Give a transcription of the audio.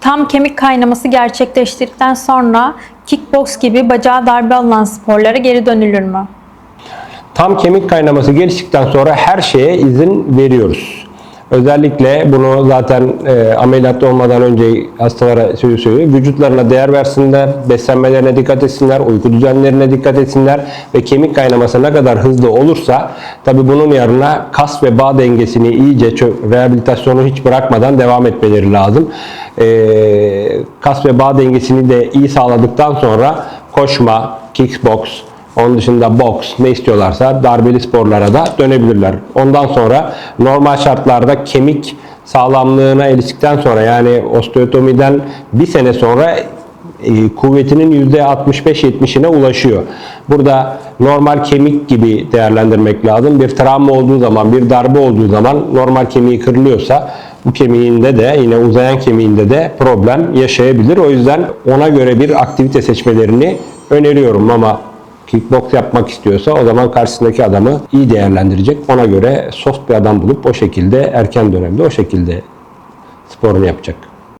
Tam kemik kaynaması gerçekleştirdikten sonra kickbox gibi bacağa darbe alınan sporlara geri dönülür mü? Tam kemik kaynaması geliştikten sonra her şeye izin veriyoruz. Özellikle bunu zaten e, ameliyat olmadan önce hastalara söylüyor. Vücutlarına değer versinler, beslenmelerine dikkat etsinler, uyku düzenlerine dikkat etsinler ve kemik kaynaması ne kadar hızlı olursa tabi bunun yanına kas ve bağ dengesini iyice rehabilitasyonu hiç bırakmadan devam etmeleri lazım. E, kas ve bağ dengesini de iyi sağladıktan sonra koşma, kickbox, onun dışında boks ne istiyorlarsa darbeli sporlara da dönebilirler. Ondan sonra normal şartlarda kemik sağlamlığına eriştikten sonra yani osteotomiden bir sene sonra e, kuvvetinin %65-70'ine ulaşıyor. Burada normal kemik gibi değerlendirmek lazım. Bir travma olduğu zaman, bir darbe olduğu zaman normal kemiği kırılıyorsa bu kemiğinde de yine uzayan kemiğinde de problem yaşayabilir. O yüzden ona göre bir aktivite seçmelerini öneriyorum ama kickbox yapmak istiyorsa o zaman karşısındaki adamı iyi değerlendirecek. Ona göre soft bir adam bulup o şekilde erken dönemde o şekilde sporunu yapacak.